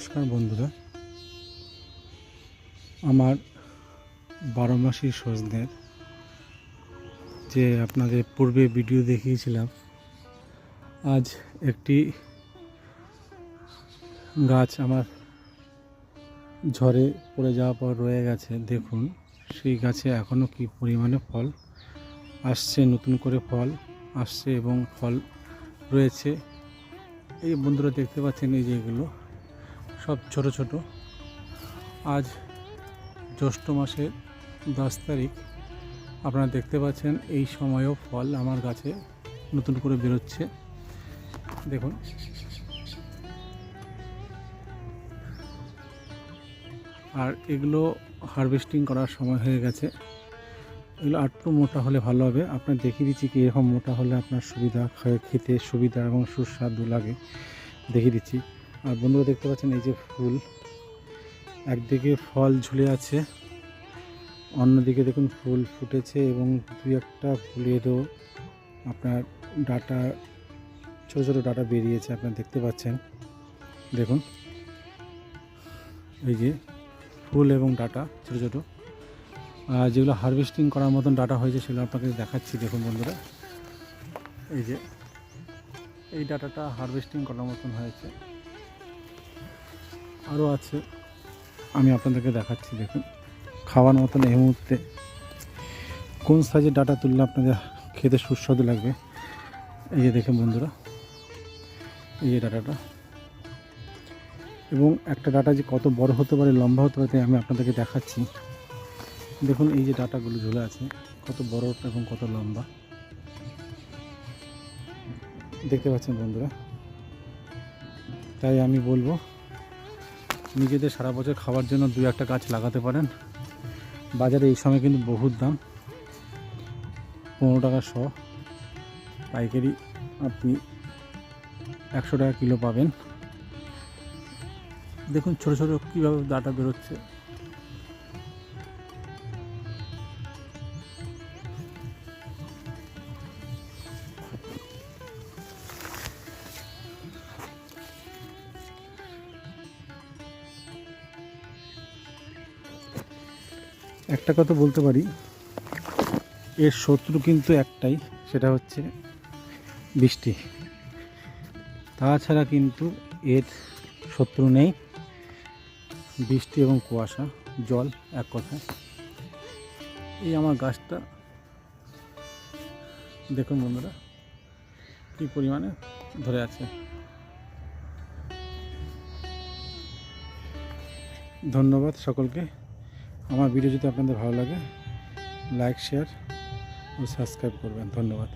নমস্কার বন্ধুরা। আমার বারো মাসি সজনের যে আপনাদের পূর্বে ভিডিও দেখিয়েছিলাম, আজ একটি গাছ আমার ঝড়ে পড়ে যাওয়ার পর রয়ে গেছে। দেখুন, সেই গাছে এখনও কি পরিমাণে ফল আসছে, নতুন করে ফল আসছে এবং ফল রয়েছে। এই বন্ধুরা দেখতে পাচ্ছেন এই যে এগুলো। সব ছোট ছোট। আজ জ্যৈষ্ঠ মাসের দশ তারিখ। আপনারা দেখতে পাচ্ছেন এই সময়েও ফল আমার গাছে নতুন করে বেরোচ্ছে। দেখুন। আর এগুলো হারভেস্টিং করার সময় হয়ে গেছে। এগুলো আটটু মোটা হলে ভালো হবে। আপনার দেখিয়ে দিচ্ছি কি এরকম মোটা হলে আপনার সুবিধা খেতে সুবিধা এবং সুস্বাদু লাগে। দেখিয়ে দিচ্ছি। আর বন্ধুরা দেখতে পাচ্ছেন এই যে ফুল। একদিকে ফল ঝুলে আছে, অন্যদিকে দেখুন ফুল ফুটেছে এবং দুই একটা ফুলেরও আপনার ডাটা, ছোটো ছোটো ডাটা বেরিয়েছে, আপনারা দেখতে পাচ্ছেন। দেখুন, এই যে ফুল এবং ডাটা ছোটো ছোটো। আর যেগুলো হারভেস্টিং করার মতন ডাটা হয়েছে সেগুলো আপনাকে দেখাচ্ছি, দেখুন বন্ধুরা। এই যে, এই ডাটাটা হারভেস্টিং করার মতন হয়েছে। আরও আছে। আমি আপনাদেরকে দেখাচ্ছি, দেখুন। খাওয়ার মতন এই মুহূর্তে কোন সাইজের ডাটা তুললে আপনাদের খেতে সুস্বাদু লাগবে? এই যে দেখুন বন্ধুরা, এই যে ডাটাটা। এবং একটা ডাটা যে কত বড় হতে পারে, লম্বা হতে পারে আমি আপনাদেরকে দেখাচ্ছি। দেখুন, এই যে ডাটাগুলো ঝুলে আছে, কত বড় এবং কত লম্বা। দেখতে পাচ্ছেন বন্ধুরা? তাই আমি বলব নিজেদের সারা বছর খাওয়ার জন্য দু একটা গাছ লাগাতে পারেন। বাজারে এই সময় কিন্তু বহুত দাম। পনেরো টাকা শ। পাইকারি আপনি একশো টাকা কিলো পাবেন। দেখুন ছোটো ছোটো কীভাবে ডাটা বেরোচ্ছে। একটা কথা বলতে পারি। এর শত্রু কিন্তু একটাই, সেটা হচ্ছে বৃষ্টি। তাছাড়া কিন্তু এর শত্রু নেই। বৃষ্টি এবং কুয়াশা, জল এক কথায় এই আমার গাছটা। দেখুন বন্ধুরা, কী পরিমাণে ধরে আছে। ধন্যবাদ সকলকে। আমার ভিডিও যদি আপনাদের ভালো লাগে লাইক শেয়ার ও সাবস্ক্রাইব করবেন। ধন্যবাদ।